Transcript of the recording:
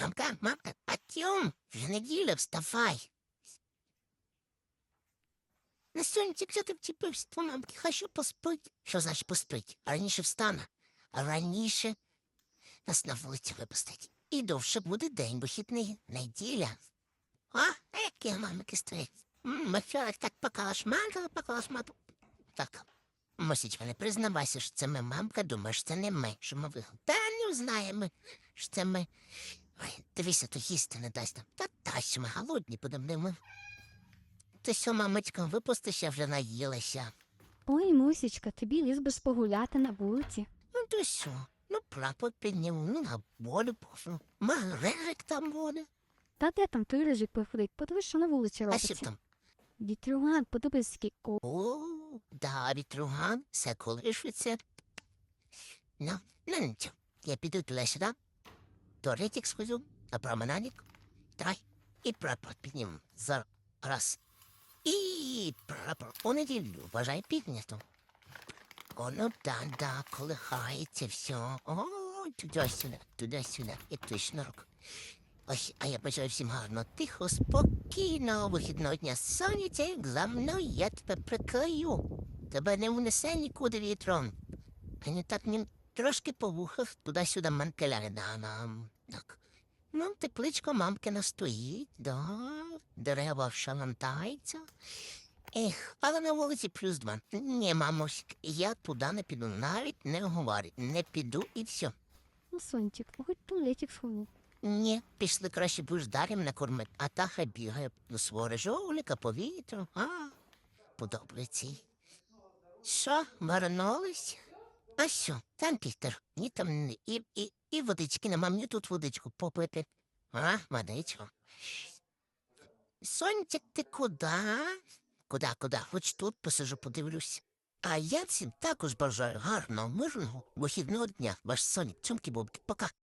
Мамка, мамка, Артем, вже неділя, вставай. На сонечек, що ти вчепився до мамки, що поспить. Що значить поспить? Раніше встане. А раніше нас на вулиці випустять. І довше буде день вихідний, неділя. А, а яке мамики стоїть? Ми вчора так покалашматили, покалашматили. Так, Мосічка, не признавайся, що це ми, мамка, думаєш, це не ми, що ми вигадали. Та не знаємо, що це ми. Ой, дивися, то їсти не дасть нам. Та дасть, ми голодні будемо. Ти що, мамочка, випустися вже наїлася. Ой, Мусічка, тобі ліз би погуляти на вулиці. Ну то що? Ну, прапор підніму, ну на воду пофну. Магрежик там буде. Та де там той рижик походить? Подивись, що на вулиці А що там? Вітрюган, подивись, скільки. О, да, вітруган, все колишиться. Ну, ну нічого, я піду туди сюди, ритік схожу, на променадик, трай, і прапор підніму. Зараз. І прапор у неділю, бажай піднято. Воно да-да, колихається все. О, туди-сюди, туди-сюди, як той шнурок. Ось, а я бажаю всім гарно, тихо, спокійно, вихідного дня сонця, як за мною я тебе прикрию. Тебе не внесе нікуди вітром. Не так ні трошки по вухах туди-сюди мантеляє. Да, нам. Так. Ну, тепличко мамкина стоїть, да, дерева шалантаються. Ех, але на вулиці плюс два. Ні, мамусь, я туди не піду, навіть не говорить. Не піду і все. Ну, сончик, хоч туалетик сховав. Ні, пішли краще будеш дарем накормити, а та хай бігає до свого жовлика по вітру. А, подобається. Що, вернулись? А що, там пістер, ні там і, і, і водички нема, мені тут водичку попити. А, водичку. Сонця, ти куди? Куда, куди? Хоч тут посижу, подивлюсь. А я всім також бажаю гарного, мирного вихідного дня. Ваш сонік, цьомки бобки, пока.